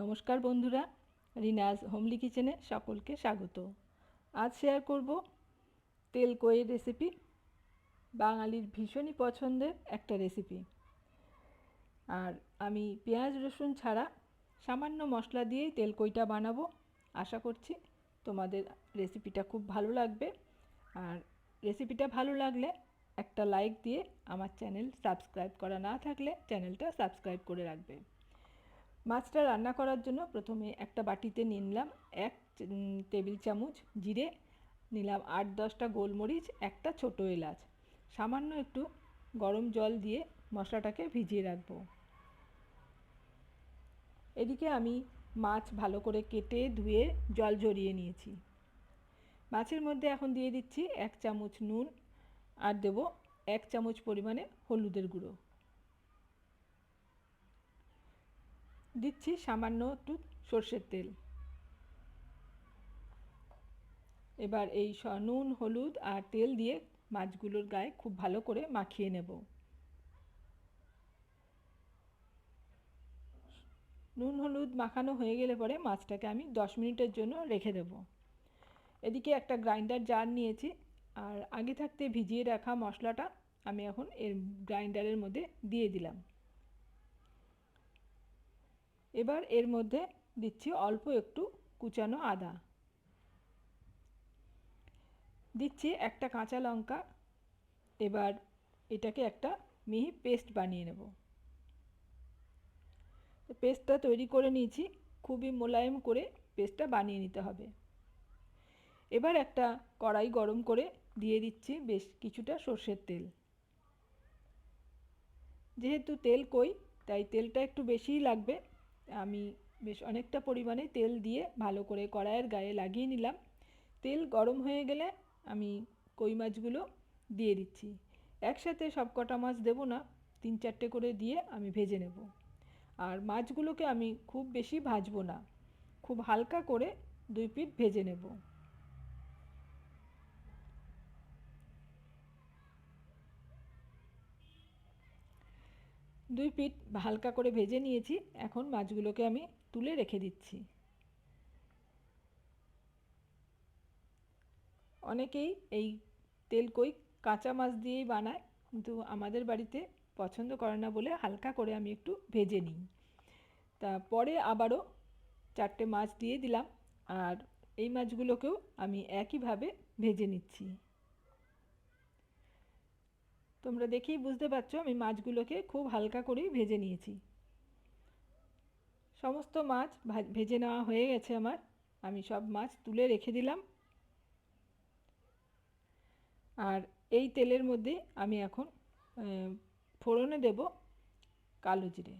নমস্কার বন্ধুরা, রিনাজ হোমলি কিচেনে সকলকে স্বাগত। আজ শেয়ার করব তেল কইয়ের রেসিপি বাঙালির ভীষণই পছন্দের একটা রেসিপি আর আমি পেঁয়াজ, রসুন ছাড়া সামান্য মশলা দিয়েই তেল কইটা বানাবো। আশা করছি তোমাদের রেসিপিটা খুব ভালো লাগবে। আর রেসিপিটা ভালো লাগলে একটা লাইক দিয়ে আমার চ্যানেল সাবস্ক্রাইব করা না থাকলে চ্যানেলটা সাবস্ক্রাইব করে রাখবে। মাছটা রান্না করার জন্য প্রথমে একটা বাটিতে নিলাম এক টেবিল চামচ জিরে, নিলাম আট দশটা গোলমরিচ, একটা ছোটো এলাচ। সামান্য একটু গরম জল দিয়ে মশলাটাকে ভিজিয়ে রাখব। এদিকে আমি মাছ ভালো করে কেটে ধুয়ে জল ঝরিয়ে নিয়েছি। মাছের মধ্যে এখন দিয়ে দিচ্ছি এক চামচ নুন আর দেবো এক চামচ পরিমাণে হলুদের গুঁড়ো। দিচ্ছি সামান্য একটু সর্ষের তেল। এবার এই নুন, হলুদ আর তেল দিয়ে মাছগুলোর গায়ে খুব ভালো করে মাখিয়ে নেব। নুন, হলুদ মাখানো হয়ে গেলে পরে মাছটাকে আমি দশ মিনিটের জন্য রেখে দেব। এদিকে একটা গ্রাইন্ডার জার নিয়েছি আর আগে থাকতে ভিজিয়ে রাখা মশলাটা আমি এখন এর গ্রাইন্ডারের মধ্যে দিয়ে দিলাম। এবার এর মধ্যে দিচ্ছি অল্প একটু কুচানো আদা। দিচ্ছি একটা কাঁচা লঙ্কা। এবার এটাকে একটা মিহি পেস্ট বানিয়ে নেব। পেস্টটা তৈরি করে নিয়েছি, খুবই মোলায়েম করে পেস্টটা বানিয়ে নিতে হবে। এবার একটা কড়াই গরম করে দিয়ে দিচ্ছি বেশ কিছুটা সর্ষের তেল। যেহেতু তেল কই, তাই তেলটা একটু বেশিই লাগবে। আমি বেশ অনেকটা পরিমাণে তেল দিয়ে ভালো করে কড়াইয়ের গায়ে লাগিয়ে নিলাম। তেল গরম হয়ে গেলে আমি কই মাছগুলো দিয়ে দিচ্ছি। একসাথে সব কটা মাছ দেবো না, তিন চারটে করে দিয়ে আমি ভেজে নেব। আর মাছগুলোকে আমি খুব বেশি ভাজবো না, খুব হালকা করে দুই পিঠ ভেজে নেব। দুই পিঠ হালকা করে ভেজে নিয়েছি। এখন মাছগুলোকে আমি তুলে রেখে দিচ্ছি। অনেকেই এই তেল কই কাঁচা মাছ দিয়েই বানায়, কিন্তু আমাদের বাড়িতে পছন্দ করে না বলে হালকা করে আমি একটু ভেজে নিই। তা পরে আবারও চারটে মাছ দিয়ে দিলাম, আর এই মাছগুলোকেও আমি একইভাবে ভেজে নিচ্ছি। তোমরা দেখেই বুঝতে পারছ, আমি মাছগুলোকে খুব হালকা করেই ভেজে নিয়েছি। সমস্ত মাছ ভেজে নেওয়া হয়ে গেছে আমার। আমি সব মাছ তুলে রেখে দিলাম। আর এই তেলের মধ্যে আমি এখন ফোড়নে দেব কালো জিরে।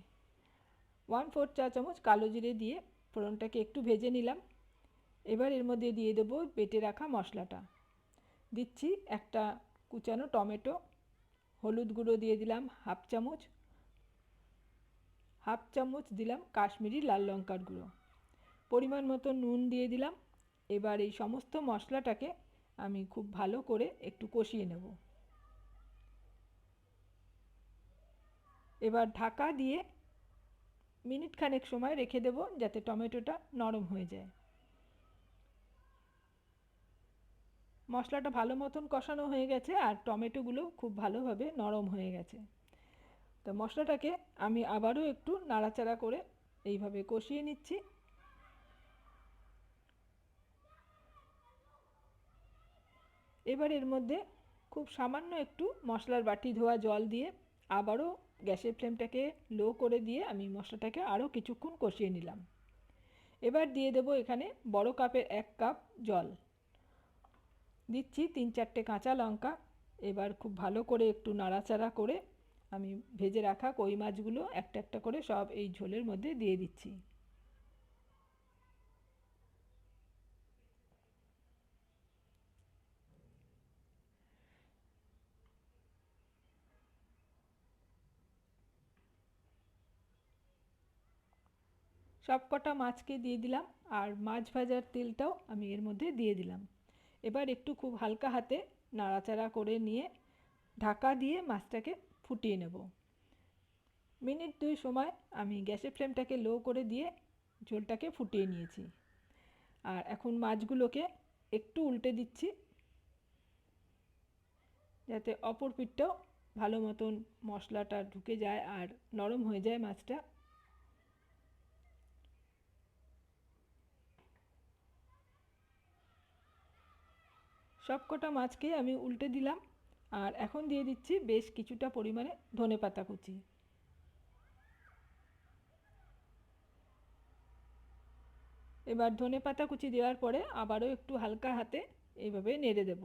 ওয়ান ফোর চা চামচ কালো জিরে দিয়ে ফোড়নটাকে একটু ভেজে নিলাম। এবার এর মধ্যে দিয়ে দেবো বেটে রাখা মশলাটা। দিচ্ছি একটা কুচানো টমেটো হলুদ গুঁড়ো দিয়ে দিলাম হাফ চামচ হাফ চামচ দিলাম কাশ্মীরি লাল লঙ্কার গুঁড়ো। পরিমাণ মতো নুন দিয়ে দিলাম। এবার এই সমস্ত মশলাটাকে আমি খুব ভালো করে একটু কষিয়ে নেব। এবার ঢাকা দিয়ে মিনিট খানেক সময় রেখে দেব যাতে টমেটোটা নরম হয়ে যায়। মশলাটা ভালো মতন কষানো হয়ে গেছে আর টমেটোগুলো খুব ভালোভাবে নরম হয়ে গেছে। তো মশলাটাকে আমি আবারও একটু নাড়াচাড়া করে এইভাবে কষিয়ে নিচ্ছি। এবার এর মধ্যে খুব সামান্য একটু মশলার বাটি ধোয়া জল দিয়ে আবারও গ্যাসের ফ্লেমটাকে লো করে দিয়ে আমি মশলাটাকে আরও কিছুক্ষণ কষিয়ে নিলাম। এবার দিয়ে দেবো এখানে বড় কাপের এক কাপ জল। দিচ্ছি তিন চারটে কাঁচা লঙ্কা। এবার খুব ভালো করে একটু নাড়াচাড়া করে আমি ভেজে রাখা কই মাছগুলো একটা একটা করে সব এই ঝোলের মধ্যে দিয়ে দিচ্ছি। সব কটা মাছকে দিয়ে দিলাম আর মাছ ভাজার তেলটাও আমি এর মধ্যে দিয়ে দিলাম। এবার একটু খুব হালকা হাতে নাড়াচাড়া করে নিয়ে ঢাকা দিয়ে মাছটাকে ফুটিয়ে নেব। মিনিট দুই সময় আমি গ্যাসের ফ্লেমটাকে লো করে দিয়ে ঝোলটাকে ফুটিয়ে নিয়েছি। আর এখন মাছগুলোকে একটু উল্টে দিচ্ছি যাতে অপর পিঠটাও ভালো মতন মশলাটা ঢুকে যায় আর নরম হয়ে যায় মাছটা। সবকটা মাছকে আমি উল্টে দিলাম আর এখন দিয়ে দিচ্ছি বেশ কিছুটা পরিমাণে ধনে পাতা কুচি। এবার ধনে পাতা কুচি দেওয়ার পরে আবারও একটু হালকা হাতে এইভাবে নেড়ে দেব।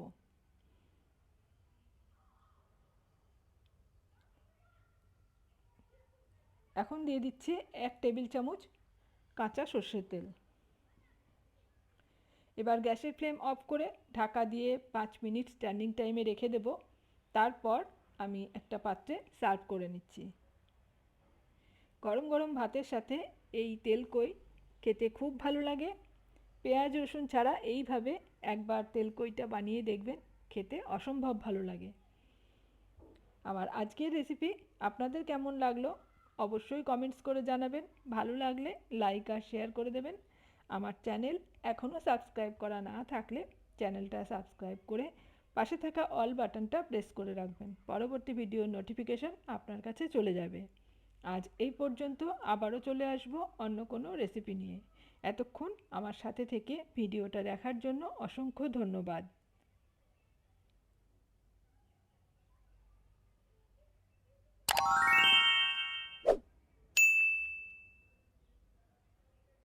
এখন দিয়ে দিচ্ছি এক টেবিল চামচ কাঁচা সর্ষের তেল। এবার গ্যাসের ফ্লেম অফ করে ঢাকা দিয়ে পাঁচ মিনিট স্ট্যান্ডিং টাইমে রেখে দেব। তারপর আমি একটা পাত্রে সার্ভ করে নিচ্ছি। গরম গরম ভাতের সাথে এই তেল কই খেতে খুব ভালো লাগে। পেঁয়াজ, রসুন ছাড়া এইভাবে একবার তেলকইটা বানিয়ে দেখবেন, খেতে অসম্ভব ভালো লাগে। আমার আজকের রেসিপি আপনাদের কেমন লাগল? অবশ্যই কমেন্টস করে জানাবেন। ভালো লাগলে লাইক আর শেয়ার করে দেবেন। আমার চ্যানেল এখনও সাবস্ক্রাইব করা না থাকলে চ্যানেলটা সাবস্ক্রাইব করে পাশে থাকা অল বাটনটা প্রেস করে রাখবেন। পরবর্তী ভিডিওর নোটিফিকেশান আপনার কাছে চলে যাবে। আজ এই পর্যন্ত আবারও চলে আসব অন্য কোনো রেসিপি নিয়ে। এতক্ষণ আমার সাথে থেকে ভিডিওটা দেখার জন্য অসংখ্য ধন্যবাদ।